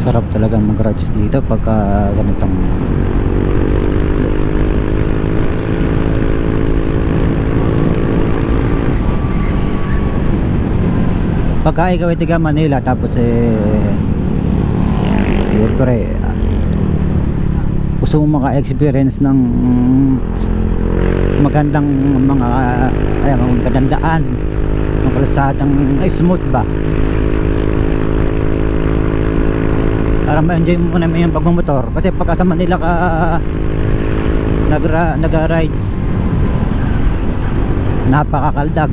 sarap talaga mag-rides dito pagka ganitong pagka ikaw ay tiga Manila tapos eh siyempre ah, gusto mo maka-experience ng magandang mga ay, magandang daan ng kalsadang smooth ba para ma-enjoy mo naman yung pagmamotor. Kasi pagka sa Manila ka nagra, nagra-rides napakakaldag.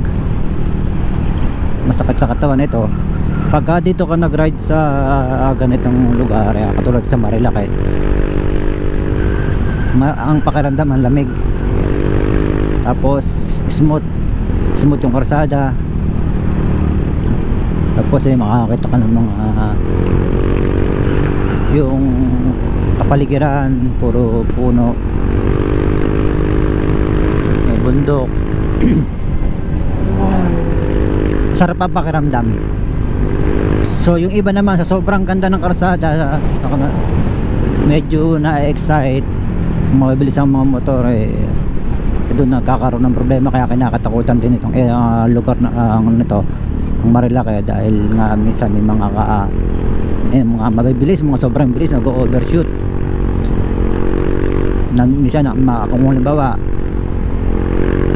Masakit sa katawan ito. Pagka dito ka nag-ride sa ah, ganitong lugar eh, katulad sa Marilake ma ang pakiramdam ang lamig. Tapos smooth smooth yung karsada. Tapos eh makakakita ka ng mga yung kapaligiran puro puno. May bundok. Sarap ang pakiramdam. So yung iba naman sa sobrang ganda ng karsada medyo na-excite. Mabibilis ang mga motor eh doon nagkakaroon ng problema kaya kinakatakutan din itong eh, ah, lugar na ano nito ang Marilake dahil nga minsan may mga ka ah, eh, mga mabibilis mga sobrang bilis nag-overshoot. Na minsan na, kung halimbawa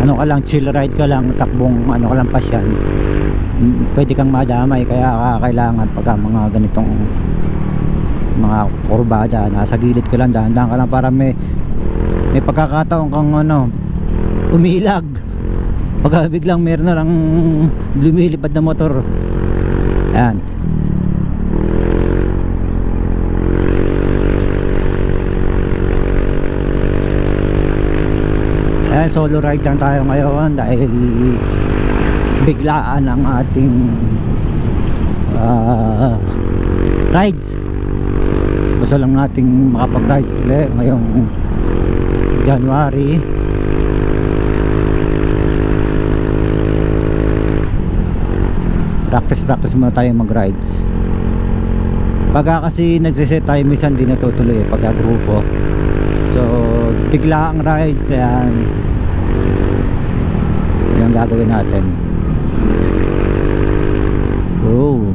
ano ka lang chill ride ka lang takbong ano ka lang pasyan pwede kang madamay kaya ka- kailangan pagka mga ganitong mga kurbada nasa gilid ka lang dahan-dahan ka lang para may may pagkakataon kang ano umilag pagka biglang meron na lang lumilipad na motor. Ayan ayan solo ride lang tayo ngayon dahil biglaan ang ating ah, rides. Gusto lang nating makapag-rides ulit ngayong January. Practice practice muna tayo mag-rides. Pagka kasi nagsiset tayo minsan di natutuloy eh, pagka grupo. So bigla ang rides yan yan ang gagawin natin. Oh.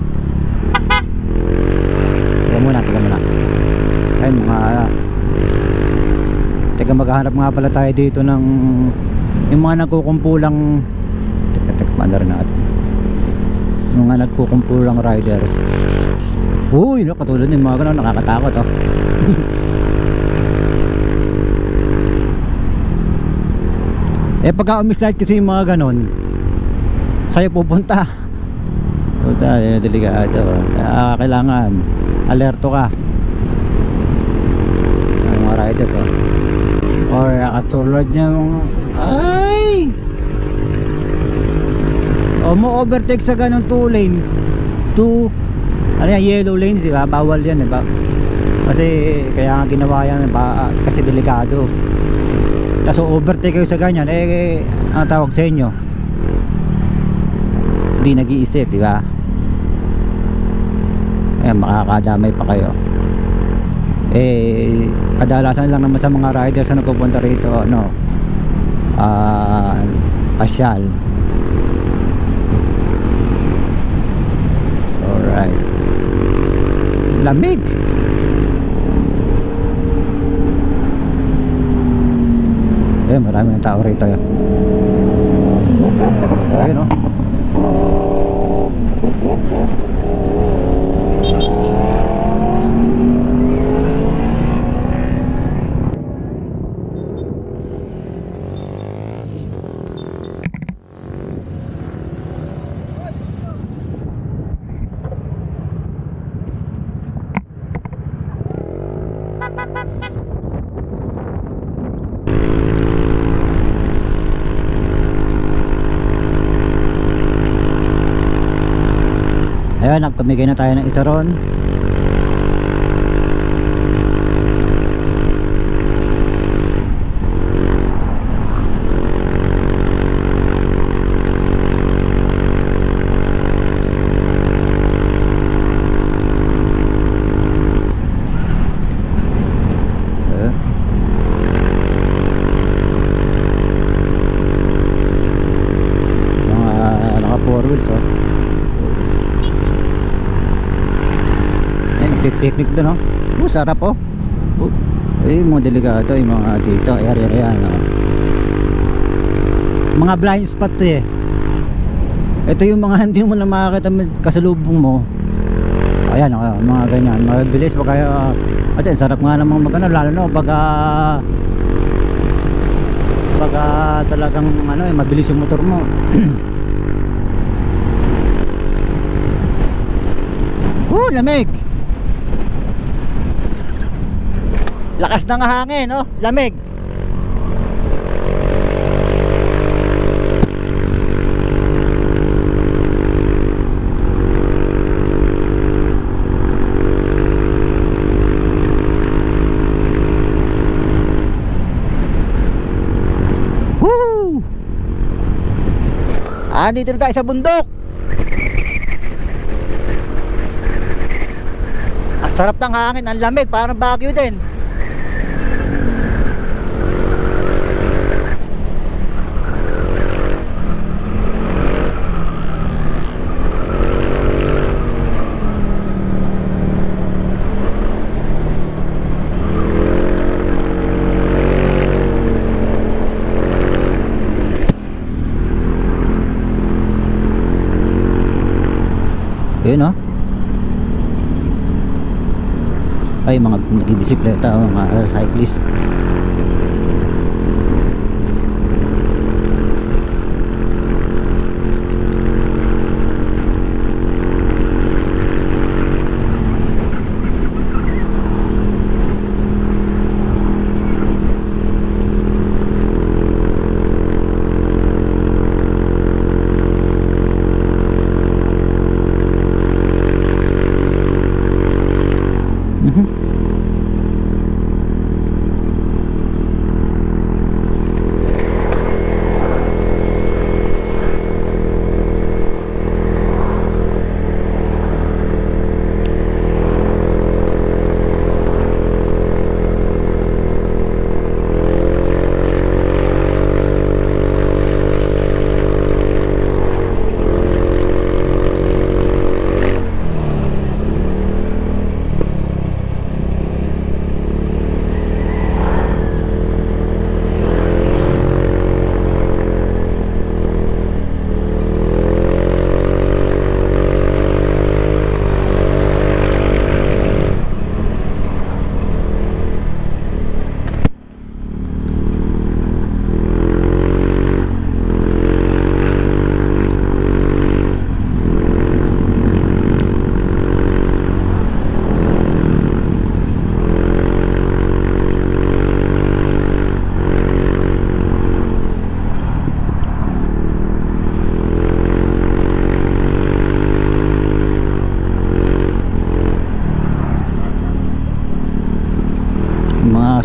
Teka muna teka muna. Ay mga teka maghahanap nga pala tayo dito ng yung mga nagkukumpulang teka teka paano natin? Yung mga nagkukumpulang riders. Uy no, katulad mga ganun nakakatakot oh eh pagka umislight kasi yung mga ganun sa'yo pupunta. Pupunta yun delikado. Kaya kailangan alerto ka. Ang mga riders oh. Or katulad niya ay! O mo overtake sa ganun 2 lanes. 2 ano yan yellow lanes di ba? Bawal yan di ba? Kasi kaya nga ginawa yan ba, kasi delikado kaso overtake kayo sa ganyan eh ang tawag sa inyo? Hindi nag-iisip di ba? Eh makakadamay pa kayo. Eh kadalasan lang naman sa mga riders na nagpupunta rito ano ah pasyal. Alright. Lamig marami ng tao rito yun. Ayun oh Ayan, nagpamigay na tayo ng isa ron. wheels oh. Nagpipiknik doon oh. Oh, sarap oh. oh. Eh, mga delikado, yung mga dito, area yan oh. Mga blind spot to eh. Ito yung mga hindi mo na makakita kasalubong mo. Ayan, oh, mga ganyan. Mabilis pa kaya kasi ang sarap nga namang magano lalo na pag ah, pag ah, talagang ano eh, mabilis yung motor mo. Woo, lamig. Lakas ng hangin, oh, lamig. Woo! Ah, dito na tayo sa bundok. Ang sarap ng hangin, ang lamig, parang Baguio din. Yun oh. Ay mga nagbibisikleta mga uh, cyclist.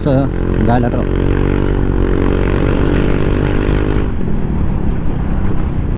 Aso, lalaro.